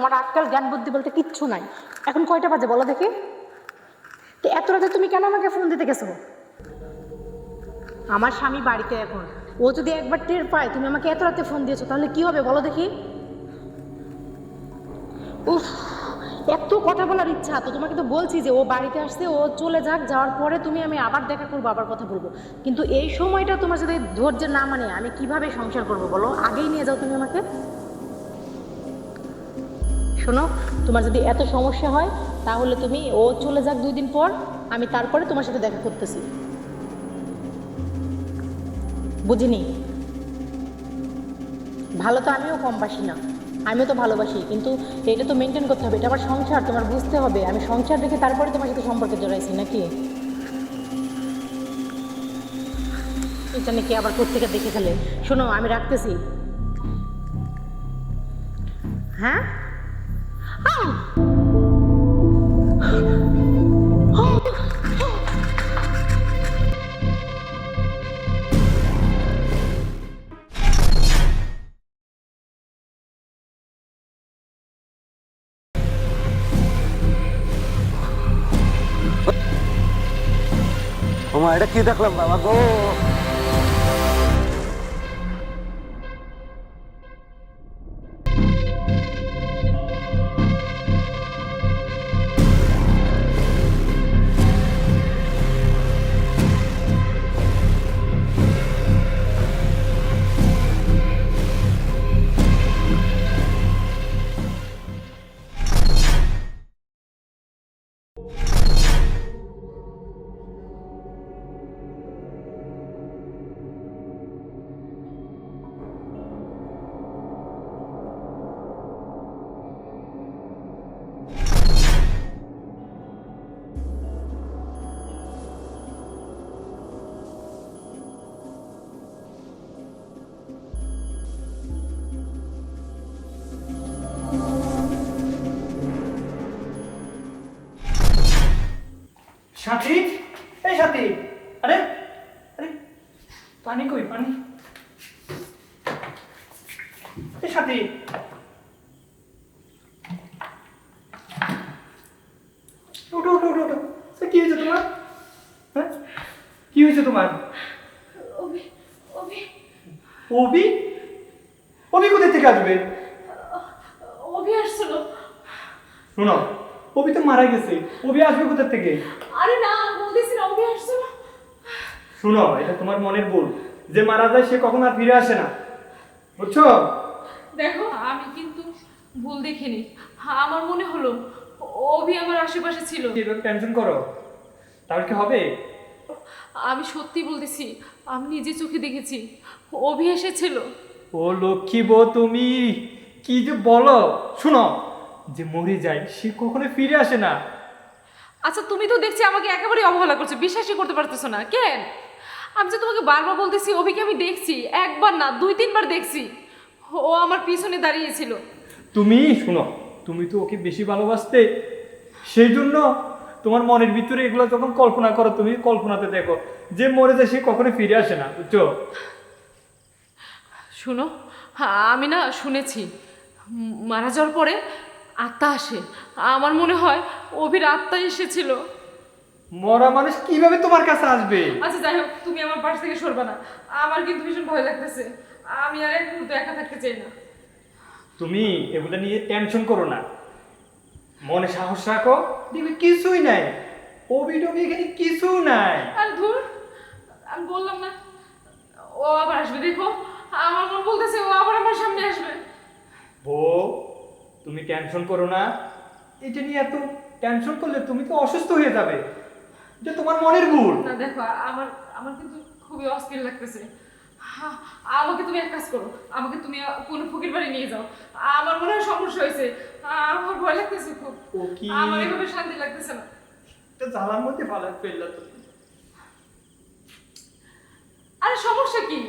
তোমার আজকাল জ্ঞান বুদ্ধি বলতে কিচ্ছু নাই। এখন কয়টা বাজে বলো দেখি? তো এত রাতে তুমি কেন আমাকে ফোন দিতে গেছো? আমার স্বামী বাড়িতে এখন। ও যদি একবার টের পায় তুমি আমাকে এত রাতে ফোন দিয়েছ, তাহলে কি হবে বলো দেখি? উফ, এত কথা বলার ইচ্ছা। তো তোমাকে তো বলছি যে ও বাড়িতে আসছে, ও চলে যাক, যাওয়ার পরে তুমি আমি আবার দেখা করব, আবার কথা বলব। কিন্তু এই সময়টা তোমার যদি ধৈর্য না মানে আমি কীভাবে সংসার করব বলো? আগেই নিয়ে যাও তুমি আমাকে। শোনো, তোমার যদি এত সমস্যা হয়, তাহলে তুমি ও চলে যাক দুই দিন পর, আমি তারপরে তোমার সাথে দেখা করতেছি। বুঝিনি? ভালো তো আমিও কম বাসি না, আমিও তো ভালোবাসি, কিন্তু এটা তো মেনটেন করতে হবে, এটা আমার সংসার, তোমার বুঝতে হবে, আমি সংসার রেখে তারপরে তোমার সাথে সম্পর্কে জড়াইছি নাকি? এটা নাকি আবার কোথেকে দেখে ফেলে? শোনো, আমি রাখতেছি। হ্যাঁ? আউ! ওমা এটা কি দেখলাম বাবা গো সাথী? এই সাথী। আরে আরে পানি কই পানি? এই সাথী। উঠো উঠো উঠো উঠো। কি হয়েছে তোমার? হ্যাঁ? কি হয়েছে তোমার? অবি অবি কোথায় থেকে আসবে? অভি আসছিল। শোনো অবি তো মারা গেছে। অবি আসবে কোথা থেকে? আরে না বলতেছি না অভি আসছে না। শোনো এটা তোমার মনের ভুল। যে মারা যায় সে কখনো আর ফিরে আসে না। বুঝছ? দেখো আমি কিন্তু ভুল দেখিনি। আমার মনে হলো অভি আমার আশেপাশে ছিল। এভাবে টেনশন করো? তাহলে কি হবে? আমি সত্যি বলতেছি আমি নিজে চোখে দেখেছি অভি এসেছিল। ও লক্ষ্মী বউ তুমি কি যে বলো? শোনো যে মরে যায় সে কখনো ফিরে আসে না। আচ্ছা তুমি তো দেখছি আমাকে একেবারে অবহেলা করছ বিশ্বাসই করতে পারতেছো না। কেন? আমি যে তোমাকে বারবার বলতেছি অভিকে আমি দেখছি একবার না দুই তিনবার দেখছি। ও আমার পিছনে দাঁড়িয়েছিল। তুমি শোনো তুমি তো ওকে বেশি ভালোবাসতে সেই জন্য তোমার মনের ভিতরে এগুলো যখন কল্পনা করো তুমি কল্পনাতে দেখো যে মরে যায় সে কখনো ফিরে আসে না বুঝছ? শুনো হ্যাঁ, আমি না শুনেছি মারা যাওয়ার পরে আত্মা আসে আমার মনে হয় অভির আত্মা এসেছিল। মরা মানুষ কীভাবে তোমার কাছে আসবে? আচ্ছা যাই হোক তুমি আমার পাশ থেকে সরবা না। আমার কিন্তু ভীষণ ভয় লাগতেছে। আমি আর এক মুহূর্ত একা থাকতে চাই না। তুমি এগুলো নিয়ে টেনশন করো না। মনে সাহস রাখো দেখবে কিছুই নাই। অভিযোগ এখানে কিছু নাই। আর ধুর আমি বললাম না। ও আবার আসবে দেখো। আমার মন বলতেছে ও আবার আমার সামনে আসবে। বউ তুমি টেনশন করো না। এটা নিয়ে এত টেনশন করলে তুমি তো অসুস্থ হয়ে যাবে। যে তোমার মনের ভুল না দেখো আমার আমার কিন্তু খুবই অস্থির লাগতেছে। আমাকে তুমি এক কাজ করো আমাকে তুমি কোনো ফকির বাড়ি নিয়ে যাও। আমার মনে হয় সমস্যা হয়েছে। আমার ভয় লাগতেছে খুব? আমার এভাবে শান্তি লাগতেছে না। এটা জ্বালার মধ্যে ভালো ফেললা তুমি। আরে সমস্যা কি?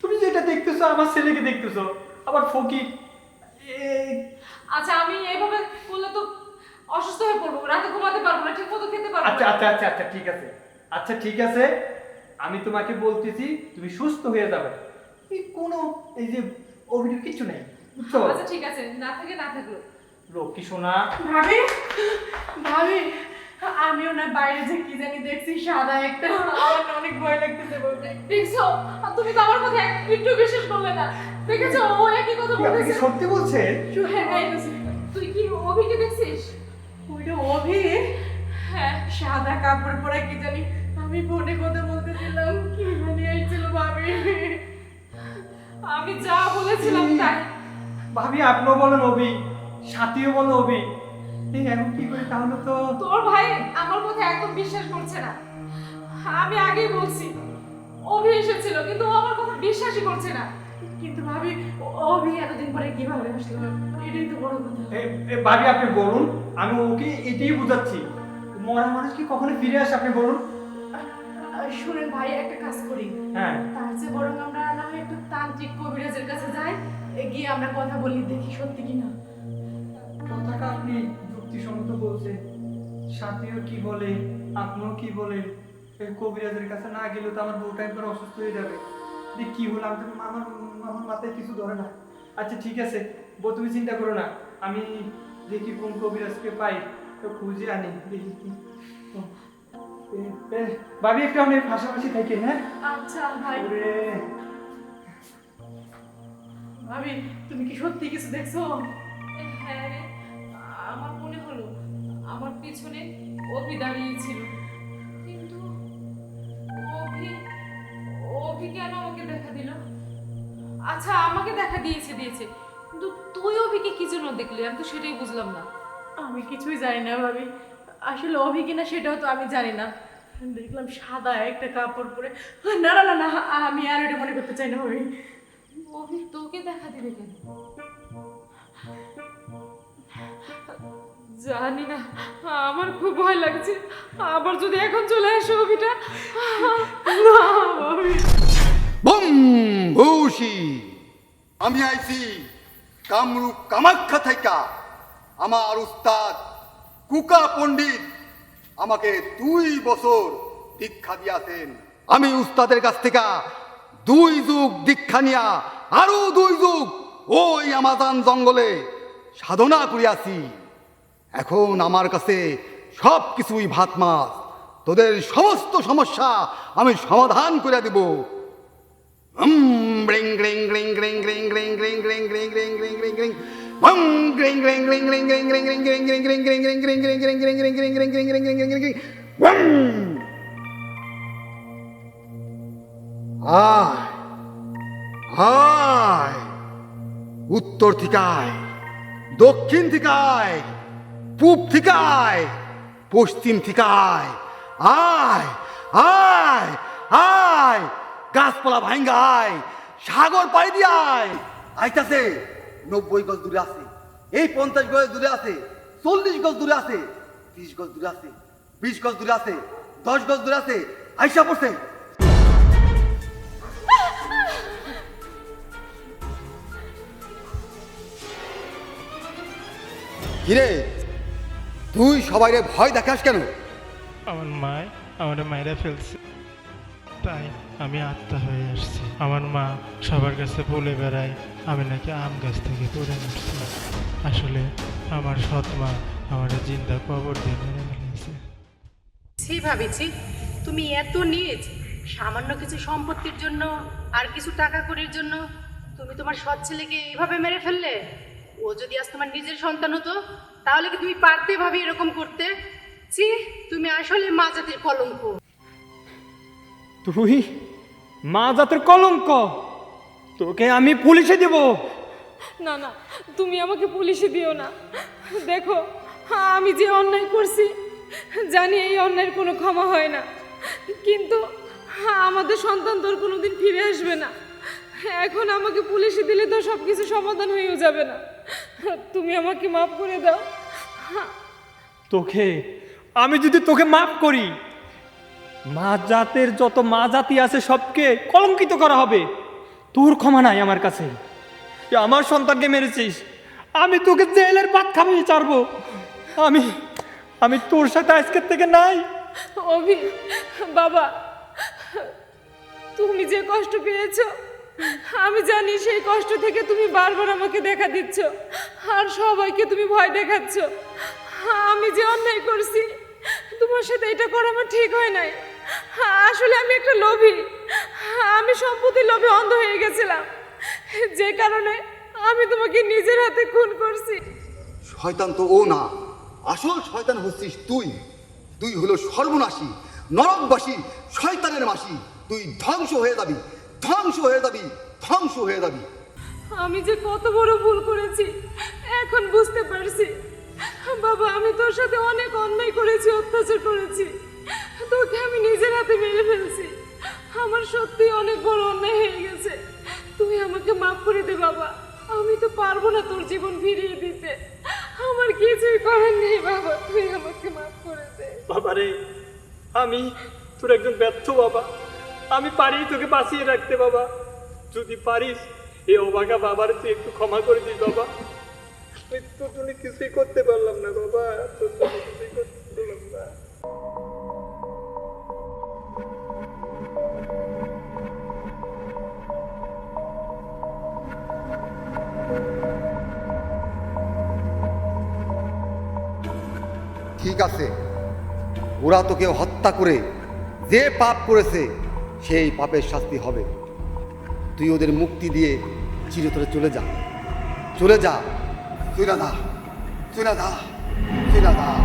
তুমি যেটা দেখতেছো আমার ছেলেকে দেখতেছো। আবার ফকির। আচ্ছা আমি এইভাবে করলে তো অসুস্থ হয়ে পড়ব। রাতে ঘুমাতে পারব না ঠিকমতো খেতে পারব আচ্ছা আচ্ছা আচ্ছা আচ্ছা ঠিক আছে। আচ্ছা ঠিক আছে। আমি তোমাকে বলতেছি তুমি সুস্থ হয়ে যাবে। এই কোনো এই যে অভিযোগ কিছু নেই বুঝছ? আচ্ছা ঠিক আছে না থাকে না থাকল লক্ষ্মী সোনা। ভাবি ভাবি আমিও না বাইরে যে কি জানি দেখছি সাদা একটা। আমার অনেক ভয় লাগতেছে বলতে। দেখছ? তুমি তো আমার কথা একটু বিশ্বাস করলে না। দেখেছ? ও একই কথা বলেছে। সত্যি বলছেন? হ্যাঁ, হ্যাঁ, তুই কি অভিকে দেখছিস? ওইটা অভি? হ্যাঁ। সাদা কাপড় পরা কি জানি আমি ফোনে কথা বলতেছিলাম। কি জানি আইছিল ভাবি। আমি যা বলেছিলাম তাই। ভাবি আপনিও বলেন অভি সাথীও বলো অভি। এই এখন কি করে তাহলে তো? তোর ভাই আমার কথা একদম বিশ্বাস করছে না। আমি আগেই বলছি অভি এসেছিল কিন্তু ও আমার কথা বিশ্বাসই করছে না। কিন্তু ভাবি অভি এতদিন পরে কীভাবে আসলো? এটাই তো বড় কথা। ভাবি আপনি বলুন আমি ওকে এটাই বুঝাচ্ছি। মরা মানুষ কি কখনো ফিরে আসে আপনি বলুন? শুনেন ভাই একটা কাজ করি। হ্যাঁ। তার চেয়ে বরং আমরা না হয় একটু তান্ত্রিক কবিরাজের কাছে যাই গিয়ে আমরা কথা বলি দেখি সত্যি কিনা। কথাটা আপনি যুক্তিসম্মত বলছেন। সাথীও কি বলে আপনিও কি বলেন এই কবিরাজের কাছে না গেলে তো আমার বউটা একবার অসুস্থ হয়ে যাবে। যে কি হলো? আমি তো আমার আমার মাথায় কিছু ধরে না। আচ্ছা ঠিক আছে। বউ তুমি চিন্তা করো না। আমি দেখি কোন কবিরাজকে পাই। তো খুঁজে আনি। দেখি কি। ভাবি একটু অনেক পাশাপাশি থাকে হ্যাঁ? আচ্ছা ভাই। ভাবি তুমি কি সত্যি কিছু দেখছ? হ্যাঁ আমার মনে হলো আমার পিছনে অভি দাঁড়িয়েছিল কেন আমাকে দেখা দিল? আচ্ছা আমাকে দেখা দিয়েছে দিয়েছে। কিন্তু তুই অভিকে কি জন্য দেখলি? আমি তো সেটাই বুঝলাম না। আমি কিছুই জানি না ভাবি। আসলে অভি কিনা সেটাও তো আমি জানি না। দেখলাম সাদা একটা কাপড় পরে। না না না না আমি আর এটা মনে করতে চাই না ভাবি। অভি তোকে দেখা দিবে কেন? জানি না আমার খুব ভয় লাগছে। আবার যদি এখন চলে আসে অভিটা? না ভূষি, আমি আইছি কামরূপ কামাখ্যা থেকে আমার উস্তাদ কুকা পণ্ডিত আমাকে দুই বছর দীক্ষা দিয়াছেন। আমি উস্তাদের কাছ থেকে দুই যুগ দীক্ষা নিয়া আরও দুই যুগ ওই আমাজন জঙ্গলে সাধনা করিয়াছি। এখন আমার কাছে সব কিছুই ভাত মাছ। তোদের সমস্ত সমস্যা আমি সমাধান করে দেব। Um. Um. Um. উত্তর থেকে আয় দক্ষিণ থেকে আয় পূব থেকে আয় পশ্চিম থেকে আয় আয় আয় আয় গাছপালা ভাঙ্গা আয় সাগর পাড়ি দিয়ে আয়। আইতাছে নব্বই গজ দূরে আছে এই পঞ্চাশ গজ দূরে আছে চল্লিশ গজ দূরে আছে ত্রিশ গজ দূরে আছে বিশ গজ দূরে আছে দশ গজ দূরে আছে আইসা পড়ছে। কিরে তুই সবাইরে ভয় দেখাস কেন? আমার মায় আমার মায়েরা ফেলছে। তাই আমি আত্মা হয়ে আসছি। আমার মা সবার কাছে বলে বেড়ায়, আমি নাকি আম গাছ থেকে পড়ে মরছি। আসলে আমার সৎ মা আমার জিন্দা কবর দিয়ে মেরে ফেলেছে। ছি ভাবিছি, তুমি এত নিজ, সামান্য কিছু সম্পত্তির জন্য আর কিছু টাকা করির জন্য তুমি তোমার সৎ ছেলেকে এইভাবে মেরে ফেললে? ও যদি আজ তোমার নিজের সন্তান হতো, তাহলে কি তুমি পারতে ভাবে এরকম করতে? ছি, তুমি আসলে মা জাতির কলঙ্ক। তুই মা জাতের কলঙ্ক। তোকে আমি পুলিশে দেব। না না তুমি আমাকে পুলিশে দিও না। দেখো আমি যে অন্যায় করছি জানি এই অন্যায়ের কোনো ক্ষমা হয় না। কিন্তু আমাদের সন্তান তোর কোনোদিন ফিরে আসবে না। এখন আমাকে পুলিশে দিলে তো সব কিছু সমাধান হয়েও যাবে না। তুমি আমাকে মাফ করে দাও। তোকে আমি যদি তোকে মাফ করি মা জাতের যত মা জাতি আছে সবকে কলঙ্কিত করা হবে। তোর ক্ষমা নাই আমার কাছে। আমার সন্তানকে মেরেছিস। আমি তোকে জেলের ভাত খাবি চারবো আমি আমি তোর সাথে আজকের থেকে নাই। অভি, বাবা, তুমি যে কষ্ট পেয়েছ, আমি জানি সেই কষ্ট থেকে তুমি বারবার আমাকে দেখা দিচ্ছ। আর সবাইকে তুমি ভয় দেখাচ্ছ। আমি যে অন্যায় করছি, তোমার সাথে এটা করা আমার ঠিক হয় নাই। আসলে আমি একটা লোভী। আমি সম্পত্তির লোভে অন্ধ হয়ে গেছিলাম। যে কারণে আমি তোমাকে নিজের হাতে খুন করছি। শয়তান তো ও না। আসল শয়তান হচ্ছিস তুই। তুই হলো সর্বনাশী নরকবাসী শয়তানের মাসি। তুই ধ্বংস হয়ে যাবি ধ্বংস হয়ে যাবি ধ্বংস হয়ে যাবি। আমি যে কত বড় ভুল করেছি এখন বুঝতে পারছি। বাবা আমি তোর সাথে অনেক অন্যায় করেছি অত্যাচার করেছি। তোকে আমি নিজের হাতে মেরে ফেলছি। আমার সত্যি অনেক বড় অন্যায় হয়ে গেছে। তুই আমাকে মাফ করে দে, বাবা। আমি তো পারব না তোর জীবন ফিরিয়ে দিতে। আমার কিছুই করার নেই, বাবা। তুই আমাকে মাফ করে দে। বাবা রে, আমি তোর একজন ব্যর্থ বাবা। আমি পারি তোকে বাঁচিয়ে রাখতে, বাবা। যদি পারিস, এই অবাগা বাবার তুই একটু ক্ষমা করে দিস, বাবা। আমি তোর জন্য কিছুই করতে পারলাম না, বাবা। তোর জন্য কিছুই করতে ঠিক আছে। ওরা তোকে হত্যা করে, যে পাপ করেছে, সেই পাপের শাস্তি হবে। তুই ওদের মুক্তি দিয়ে চিরতরে চলে যা। চলে যা। চলে যা। চলে যা। চলে যা।